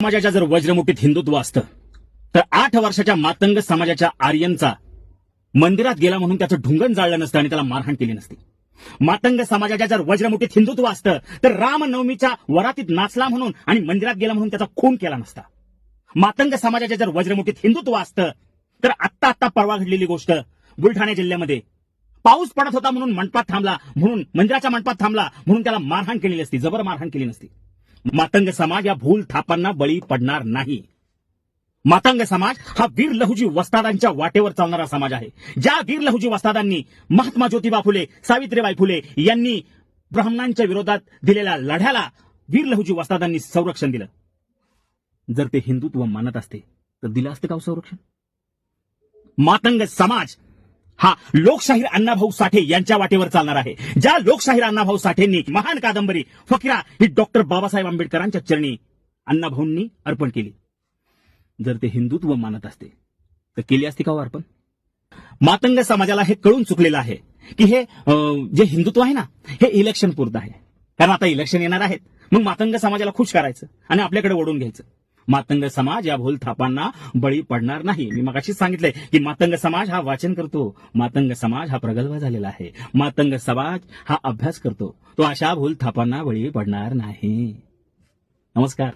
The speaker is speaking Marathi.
समाजाच्या जर वज्रमुठीत हिंदुत्व असतं तर आठ वर्षाच्या मातंग समाजाच्या आर्यनचा मंदिरात गेला म्हणून त्याचं ढुंगण जाळलं नसतं आणि त्याला मारहाण केली नसती. मातंग समाजाच्या जर वज्रमुठीत हिंदुत्व असतं तर रामनवमीच्या वरातीत नाचला म्हणून आणि मंदिरात गेला म्हणून त्याचा खून केला नसता. मातंग समाजाच्या जर वज्रमुठीत हिंदुत्व असतं तर आत्ता आत्ता परवा घडलेली गोष्ट बुलढाणा जिल्ह्यामध्ये. पाऊस पडत होता म्हणून मंडपात थांबला म्हणून मंदिराच्या मंडपात थांबला म्हणून त्याला मारहाण केलेली असती जबर मारहाण केली नसती. मातंग समाज या भूल थापांना बळी पडणार नाही. मातंग समाज हा वीर लहुजी वस्तादांच्या वाटेवर चालणारा समाज आहे. ज्या वीर लहुजी वस्तादांनी महात्मा ज्योतिबा फुले सावित्रीबाई फुले यांनी ब्राह्मणांच्या विरोधात दिलेल्या लढ्याला वीर लहुजी वस्तादांनी संरक्षण दिलं. जर ते हिंदुत्व मानत असते तर दिलं असतं का हो संरक्षण? मातंग समाज हा लोकशाहीर अण्णाभाऊ साठे यांच्या वाटेवर चालणार आहे. ज्या लोकशाहीर अण्णाभाऊ साठेंनी महान कादंबरी फकीरा ही डॉक्टर बाबासाहेब आंबेडकरांच्या चरणी अण्णाभाऊंनी अर्पण केली. जर ते हिंदुत्व मानत असते तर केली असती का हो अर्पण? मातंग समाजाला हे कळून चुकलेलं आहे की हे अं, जे हिंदुत्व आहे ना हे इलेक्शन पुरतं आहे. कारण आता इलेक्शन येणार आहेत. मग मातंग समाजाला खुश करायचं आणि आपल्याकडे ओढून घ्यायचं. मातंग समाज या भूल थापांना बळी पडणार नाही. मी मगाशी सांगितलंय की मातंग समाज हा वाचन करतो. मातंग समाज हा प्रगल्भ झालेला आहे. मातंग समाज हा अभ्यास करतो. तो अशा भूल थापांना बळी पडणार नाही. नमस्कार.